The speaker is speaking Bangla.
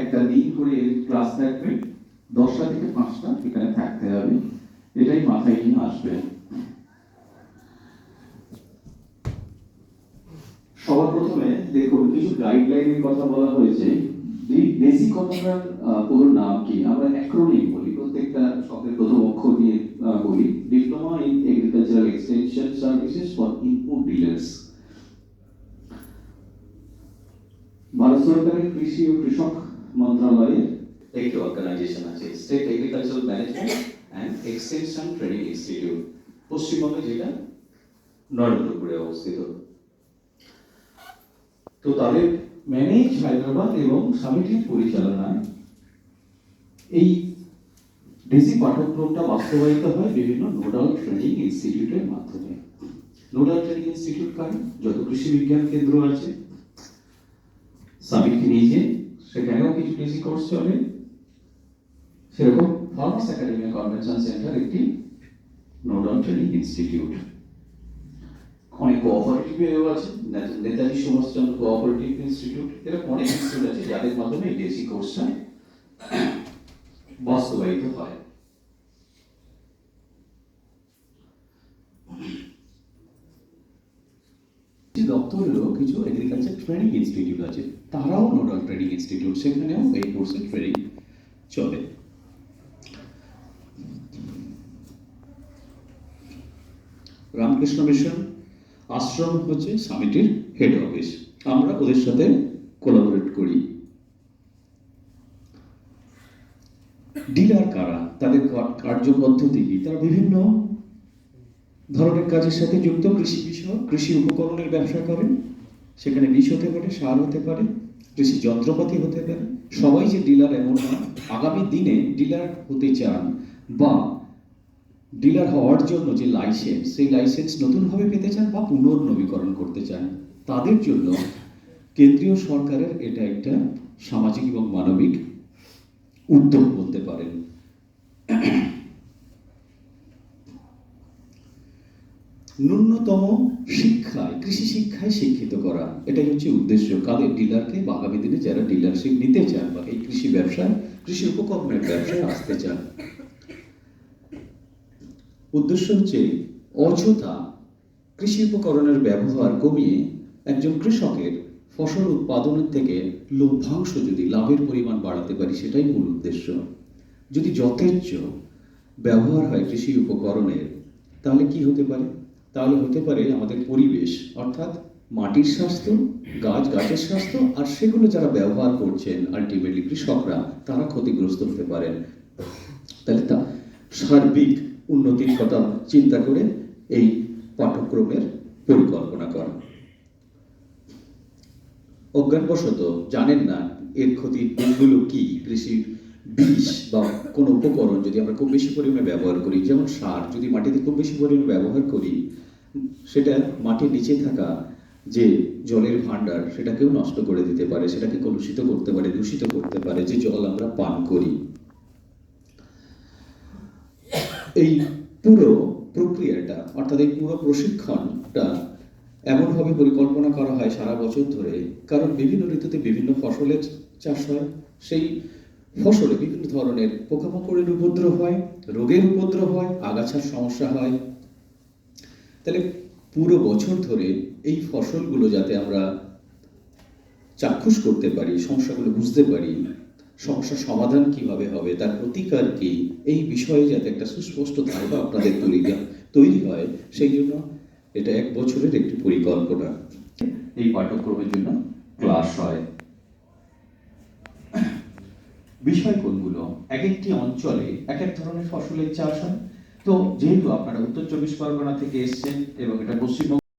একটা দিন করে ক্লাস থাকবে। দশটা থেকে পাঁচটা এখানে থাকতে হবে। এটাই মাথায় নিয়ে আসবেন সবার প্রথমে দেখুন, কিছু গাইডলাইনের কথা বলা হয়েছে। বেসিক কথাটার পুরো নাম কি? আমরা অ্যাক্রোনিম বলি। প্রত্যেকটা শব্দের প্রথম অক্ষর দিয়ে বলি। ডিপ্লোমা ইন এগ্রিকালচারাল এক্সটেনশন সরকারের কৃষি ও কৃষক মন্ত্রণালয়ের একটি অর্গানাইজেশন আছে। State agricultural management and extension training institute পশ্চিমবঙ্গে যেটা নরেন্দ্রপুরে অবস্থিত। তো তাদের ম্যানেজ হায়দ্রাবাদ এবং সামিটের পরিচালনায় এই ডিসি পাঠ্যক্রমটা বাস্তবায়িত হয় বিভিন্ন নোডাল ট্রেনিং ইনস্টিটিউটের মাধ্যমে। নোডাল ট্রেনিং ইনস্টিটিউট কারণ? যত কৃষি বিজ্ঞান কেন্দ্র আছে সামিটকে নিয়ে সেখানেও কিছু ডিসি কোর্স চলে। সেরকম ফার্মাস একাডেমি কনভেনশন সেন্টার একটি নোডাল ট্রেনিং ইনস্টিটিউট অনেক কোঅপারেটিভ আছে নেতাজি সুভাষচন্দ্র কোঅপারেটিভ ইনস্টিটিউট এরকম অনেক ইনস্টিটিউট আছে যাদের মাধ্যমে এই ডিএসসি কোর্সটা বাস্তবায়িত হয়। যে দপ্তরেরও কিছু এগ্রিকালচার ট্রেনিং ইনস্টিটিউট আছে, তারাও নোডাল ট্রেনিং ইনস্টিটিউট সেখানেও এই কোর্সের ট্রেনিং চলে। রামকৃষ্ণ মিশন আশ্রম হচ্ছে সামিটির হেড অফিস আমরা ওদের সাথে কোলাবোরেট করি। ডিলার কারা, তাদের কার্যপদ্ধতি কি, তারা বিভিন্ন ধরনের কাজের সাথে যুক্ত কৃষি বিষয়, কৃষি উপকরণের ব্যবসা করেন। সেখানে বীজ হতে পারে, সার হতে পারে, কৃষি যন্ত্রপাতি হতে পারে। সবাই যে ডিলার এমন না, আগামী দিনে ডিলার হতে চান বা ডিলার হওয়ার জন্য যে লাইসেন্স, সেই লাইসেন্স নতুনভাবে পেতে চান বা পুনর্নবীকরণ করতে চান, তাদের জন্য কেন্দ্রীয় সরকারের এটা একটা সামাজিক এবং মানবিক উদ্যোগ বলতে পারেন। ন্যূনতম শিক্ষায়, কৃষি শিক্ষায় শিক্ষিত করা। এটাই হচ্ছে উদ্দেশ্য। কাদের? ডিলারকে। আগামী দিনে যারা ডিলারশিপ নিতে চান বা এই কৃষি ব্যবসায়, কৃষি উপকরণের ব্যবসায় আসতে চান। উদ্দেশ্য হচ্ছে অযথা কৃষি উপকরণের ব্যবহার কমিয়ে একজন কৃষকের ফসল উৎপাদনের থেকে লভ্যাংশ যদি লাভের পরিমাণ বাড়াতে পারি, সেটাই মূল উদ্দেশ্য। যদি যথেচ্ছ ব্যবহার হয় কৃষি উপকরণের, তাহলে কি হতে পারে? তাহলে হতে পারে আমাদের পরিবেশ, অর্থাৎ মাটির স্বাস্থ্য, গাছ, গাছের স্বাস্থ্য, আর সেগুলো যারা ব্যবহার করছেন আলটিমেটলি কৃষকরা, তারা ক্ষতিগ্রস্ত হতে পারেন। তাহলে তা সার্বিক উন্নতির কথা চিন্তা করে এই পাঠ্যক্রমের পরিকল্পনা করা। অজ্ঞানবশত জানেন না এর ক্ষতির দিকগুলো কি? কৃষির বিষ বা কোনো উপকরণ যদি আমরা খুব বেশি পরিমাণে ব্যবহার করি, যেমন সার, যদি মাটিতে খুব বেশি পরিমাণে ব্যবহার করি সেটা মাটির নিচে থাকা যে জলের ভান্ডার সেটাকেও নষ্ট করে দিতে পারে, সেটাকে কলুষিত করতে পারে, দূষিত করতে পারে, যে জল আমরা পান করি। এই পুরো প্রক্রিয়াটা, অর্থাৎ এই পুরো প্রশিক্ষণটা এমনভাবে পরিকল্পনা করা হয় সারা বছর ধরে, কারণ বিভিন্ন ঋতুতে বিভিন্ন ফসলের চাষ হয়। সেই ফসলে বিভিন্ন ধরনের পোকামাকড়ের উপদ্রব হয়, রোগের উপদ্রব হয়, আগাছার সমস্যা হয় তাহলে পুরো বছর ধরে এই ফসলগুলো যাতে আমরা চাক্ষুষ করতে পারি, সমস্যাগুলো বুঝতে পারি, সমস্যার সমাধান কীভাবে হবে, তার প্রতিকার কি, এই বিষয়ে যাতে একটা সুস্পষ্ট ধারণা আপনাদের তৈরি তৈরি হয়, সেই জন্য এটা এক বছরের একটি পরিকল্পনা। এই পাঠ্যক্রমের জন্য ক্লাস হয়। বিষয় কোনগুলো? এক একটি অঞ্চলে এক এক ধরনের ফসলের চাষ হয়। তো যেহেতু আপনারা উত্তর চব্বিশ পরগনা থেকে এসছেন এবং এটা পশ্চিমবঙ্গ